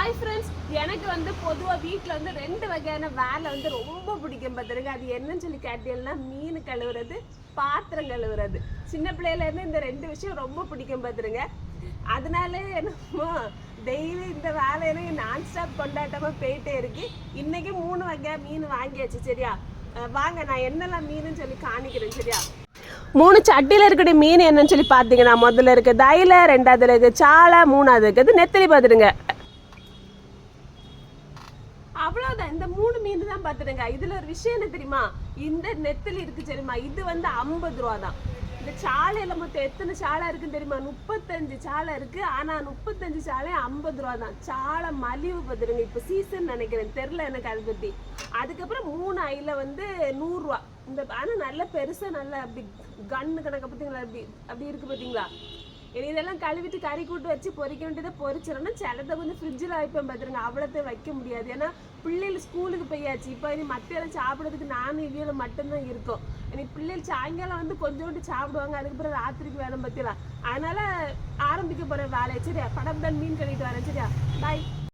Hi friends எனக்கு வந்து பொதுவாக வீட்டில் வந்து ரெண்டு வகையான வேலை வந்து ரொம்ப பிடிக்கும் பார்த்துருங்க அது என்னன்னு சொல்லி கேட்டீங்கன்னா மீன் கழுவுறது பாத்திரம் கழுவுறது. சின்ன பிள்ளையிலேருந்து இந்த ரெண்டு விஷயம் ரொம்ப பிடிக்கும் பார்த்துருங்க அதனால என்னமோ டெய்லி இந்த வேலை எனக்கு நான் ஸ்டாப் கொண்டாட்டமாக போயிட்டே இருக்கு. இன்னைக்கு மூணு வகை மீன் வாங்கியாச்சு சரியா? வாங்க நான் என்னெல்லாம் மீனுன்னு சொல்லி காணிக்கிறேன் சரியா? மூணு சட்டியில் இருக்கிற மீன் என்னன்னு சொல்லி பார்த்தீங்கன்னா முதல்ல இருக்குது தைல ரெண்டாவது இருக்குது சாலை மூணாவது இருக்குது நெத்திலி பார்த்துடுங்க அவ்வளவுதான். இந்த மூணு மீன் தான் பார்த்துடுங்க இதுல ஒரு விஷயம் என்ன தெரியுமா? இந்த நெத்திலி இருக்கு தெரியுமா? இது வந்து ஐம்பது ரூபா தான் இந்த சாலையில மொத்தம் எத்தனை சாலை இருக்குன்னு தெரியுமா? முப்பத்தஞ்சு சாலை இருக்கு. ஆனா முப்பத்தஞ்சு சாலை ஐம்பது ரூபா தான் சாலை மலிவு பார்த்துடுங்க. இப்போ சீசன் நினைக்கிறேன். தெரில எனக்கு அதை பத்தி. அதுக்கப்புறம் மூணு ஐல வந்து நூறுரூவா இந்த ஆனா நல்ல பெருசா நல்ல அப்படி கன்னு கணக்கு பார்த்தீங்களா? அப்படி அப்படி இருக்கு பார்த்தீங்களா? இனி இதெல்லாம் கழுவிட்டு கறி கூட்டு வச்சு பொறிக்க வேண்டியதை பொரிச்சிடணும் சிலதை கொஞ்சம் ஃப்ரிட்ஜில் வைப்பேன் பார்த்துருங்க அவ்வளோத்தையும் வைக்க முடியாது. ஏன்னா பிள்ளைகள் ஸ்கூலுக்கு போயாச்சு. இப்போ இனி மத்தியானம் சாப்பிட்றதுக்கு நானும் இவ்வளோ மட்டும்தான் இருக்கும். இனி பிள்ளைகள் சாயங்காலம் வந்து கொஞ்சோண்டு சாப்பிடுவாங்க. அதுக்கப்புறம் ராத்திரிக்கு வேணும் பற்றிலாம் அதனால் ஆரம்பிக்க போகிற வேலையை சரியா? படம் தான் மீன் கழிட்டு வரேன் சரியா? பாய்